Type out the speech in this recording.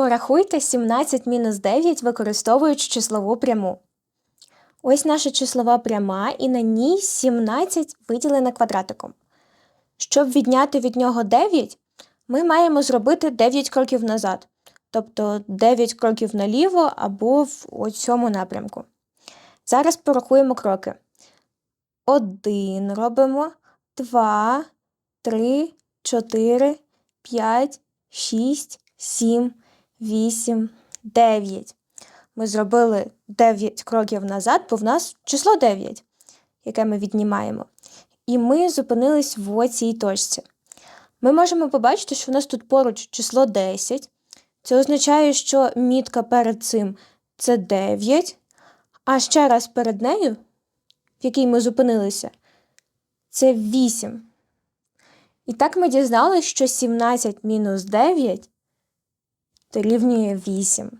Порахуйте 17 мінус 9, використовуючи числову пряму. Ось наша числова пряма, і на ній 17 виділена квадратиком. Щоб відняти від нього 9, ми маємо зробити 9 кроків назад, тобто 9 кроків наліво або в цьому напрямку. Зараз порахуємо кроки. Один робимо, два, три, чотири, п'ять, шість, сім, вісім, дев'ять. Ми зробили 9 кроків назад, бо в нас число 9, яке ми віднімаємо. І ми зупинились в оцій точці. Ми можемо побачити, що в нас тут поруч число 10. Це означає, що мітка перед цим це 9, а ще раз перед нею, в якій ми зупинилися, це 8. І так ми дізналися, що 17 мінус 9 дорівнює 8.